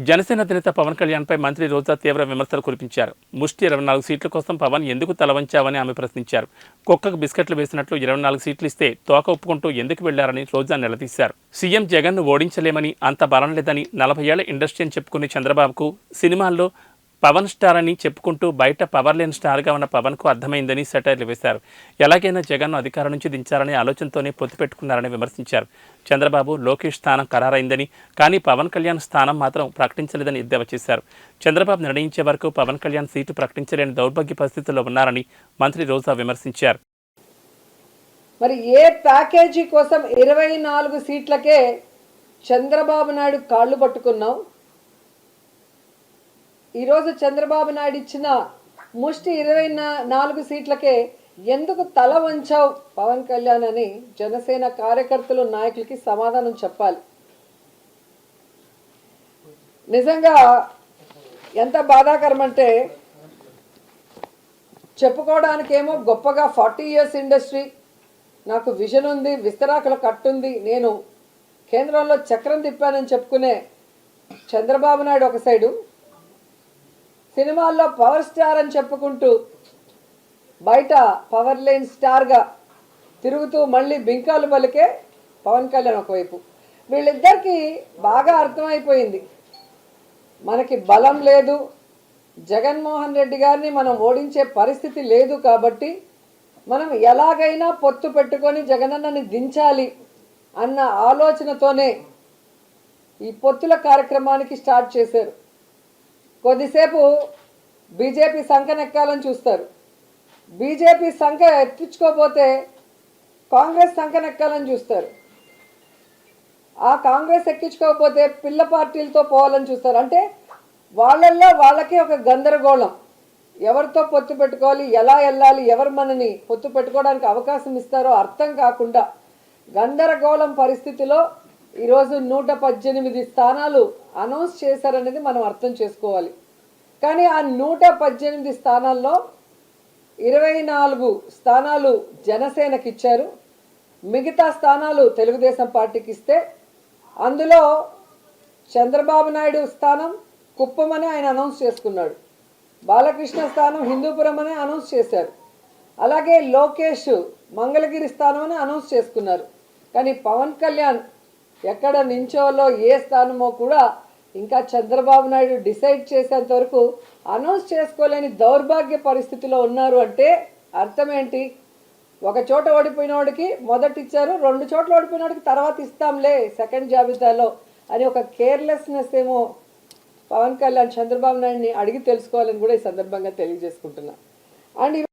జనసేన అధినేత పవన్ కళ్యాణ్పై మంత్రి రోజా తీవ్ర విమర్శలు కురిపించారు. ముష్టి ఇరవై నాలుగు సీట్ల కోసం పవన్ ఎందుకు తలవంచావని ఆమె ప్రశ్నించారు. కుక్కకు బిస్కెట్లు వేసినట్లు ఇరవై నాలుగు సీట్లు ఇస్తే తోక ఒప్పుకుంటూ ఎందుకు వెళ్ళారని రోజా నిలదీశారు. సీఎం జగన్ను ఓడించలేమని అంత బలం లేదని నలభై ఏళ్ళ ఇండస్ట్రీ అని చెప్పుకునే చంద్రబాబుకు సినిమాల్లో పవన్ స్టార్ అని చెప్పుకుంటూ బయట పవర్ లేని స్టార్గా ఉన్న పవన్కు అర్థమైందని సెటైర్లు వేశారు. ఎలాగైనా జగన్ను అధికారం నుంచి దించాలనే ఆలోచనతోనే పొత్తు పెట్టుకున్నారని విమర్శించారు. చంద్రబాబు లోకేష్ స్థానం ఖరారైందని కానీ పవన్ కళ్యాణ్ స్థానం మాత్రం ప్రకటించలేదని ఎద్దేవా చేశారు. చంద్రబాబు నిర్ణయించే వరకు పవన్ కళ్యాణ్ సీటు ప్రకటించలేని దౌర్భాగ్య పరిస్థితుల్లో ఉన్నారని మంత్రి రోజా విమర్శించారు. మరి ఏ ప్యాకేజీ కోసం ఇరవై నాలుగు సీట్లకే చంద్రబాబు నాయుడు కాళ్ళు పట్టుకున్నాం? ఈరోజు చంద్రబాబు నాయుడు ఇచ్చిన ముష్టి ఇరవై నాలుగు సీట్లకే ఎందుకు తల వంచావు పవన్ కళ్యాణ్ అని జనసేన కార్యకర్తలు నాయకులకి సమాధానం చెప్పాలి. నిజంగా ఎంత బాధాకరం అంటే చెప్పుకోవడానికేమో గొప్పగా ఫార్టీ ఇయర్స్ ఇండస్ట్రీ నాకు విజన్ ఉంది విస్తరాకుల కట్టుంది నేను కేంద్రంలో చక్రం తిప్పానని చెప్పుకునే చంద్రబాబు నాయుడు ఒక సైడు సినిమాల్లో పవర్ స్టార్ అని చెప్పుకుంటూ బయట పవర్ లైన్ స్టార్గా తిరుగుతూ మళ్ళీ బింకాలు పలికే పవన్ కళ్యాణ్ ఒకవైపు. వీళ్ళిద్దరికీ బాగా అర్థమైపోయింది. మనకి బలం లేదు. జగన్మోహన్ రెడ్డి గారిని మనం ఓడించే పరిస్థితి లేదు కాబట్టి మనం ఎలాగైనా పొత్తు పెట్టుకొని జగనన్నని దించాలి అన్న ఆలోచనతోనే ఈ పొత్తుల కార్యక్రమానికి స్టార్ట్ చేశారు. కొద్దిసేపు బీజేపీ సంఖనెక్కాలని చూస్తారు. బీజేపీ సంఖ ఎత్తించుకోపోతే కాంగ్రెస్ సంఖనెక్కాలని చూస్తారు. ఆ కాంగ్రెస్ ఎక్కించుకోకపోతే పిల్ల పార్టీలతో పోవాలని చూస్తారు. అంటే వాళ్ళల్లో వాళ్ళకే ఒక గందరగోళం. ఎవరితో పొత్తు పెట్టుకోవాలి ఎలా వెళ్ళాలి ఎవరు మనని పొత్తు పెట్టుకోవడానికి అవకాశం ఇస్తారో అర్థం కాకుండా గందరగోళం పరిస్థితిలో ఈరోజు నూట పద్దెనిమిది స్థానాలు అనౌన్స్ చేశారనేది మనం అర్థం చేసుకోవాలి. కానీ ఆ నూట పద్దెనిమిది స్థానాల్లో ఇరవై నాలుగు స్థానాలు జనసేనకి ఇచ్చారు. మిగతా స్థానాలు తెలుగుదేశం పార్టీకి ఇస్తే అందులో చంద్రబాబు నాయుడు స్థానం కుప్పమని ఆయన అనౌన్స్ చేసుకున్నాడు. బాలకృష్ణ స్థానం హిందూపురం అని అనౌన్స్ చేశారు. అలాగే లోకేష్ మంగళగిరి స్థానం అని అనౌన్స్ చేసుకున్నారు. కానీ పవన్ కళ్యాణ్ ఎక్కడ నించోలో ఏ స్థానమో కూడా ఇంకా చంద్రబాబు నాయుడు డిసైడ్ చేసేంత వరకు అనౌన్స్ చేసుకోలేని దౌర్భాగ్య పరిస్థితిలో ఉన్నారు అంటే అర్థం ఏంటి ఒక చోట ఓడిపోయిన వాడికి మొదట ఇచ్చారు రెండు చోట్ల ఓడిపోయిన వాడికి తర్వాత ఇస్తాంలే సెకండ్ జాబితాలో అని ఒక కేర్లెస్నెస్ ఏమో పవన్ కళ్యాణ్ చంద్రబాబు నాయుడిని అడిగి తెలుసుకోవాలని కూడా ఈ సందర్భంగా తెలియజేసుకుంటున్నా. అండ్